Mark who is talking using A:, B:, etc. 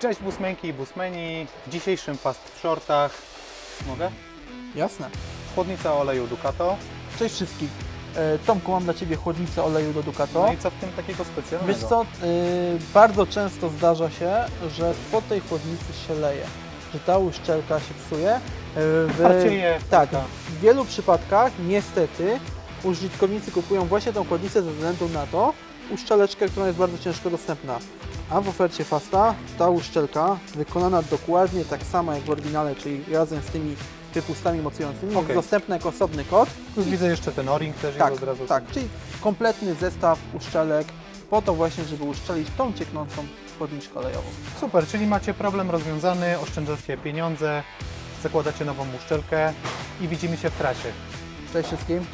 A: Cześć busmenki i busmeni. W dzisiejszym Fast w Shortach mogę?
B: Jasne.
A: Chłodnica oleju Ducato.
B: Cześć wszystkim. E, Tomku, mam dla Ciebie chłodnicę oleju do Ducato.
A: No i co w tym takiego specjalnego?
B: Wiesz co, y, bardzo często zdarza się, że spod tej chłodnicy się leje, że ta uszczelka się psuje. Y, W, tak,
A: taka.
B: w wielu przypadkach niestety użytkownicy kupują właśnie tą chłodnicę ze względu na to, uszczeleczkę, która jest bardzo ciężko dostępna. A w ofercie Fasta ta uszczelka wykonana dokładnie tak samo jak w oryginale, czyli razem z tymi wypustami mocującymi, jest
A: Okej.
B: dostępna jako osobny kod.
A: Plus widzę jeszcze ten o-ring też
B: Tak,
A: jest od razu.
B: tak, czyli kompletny zestaw uszczelek po to właśnie, żeby uszczelić tą cieknącą chłodniczkę olejową.
A: Super, czyli macie problem rozwiązany, oszczędzacie pieniądze, zakładacie nową uszczelkę i widzimy się w trasie.
B: Cześć wszystkim.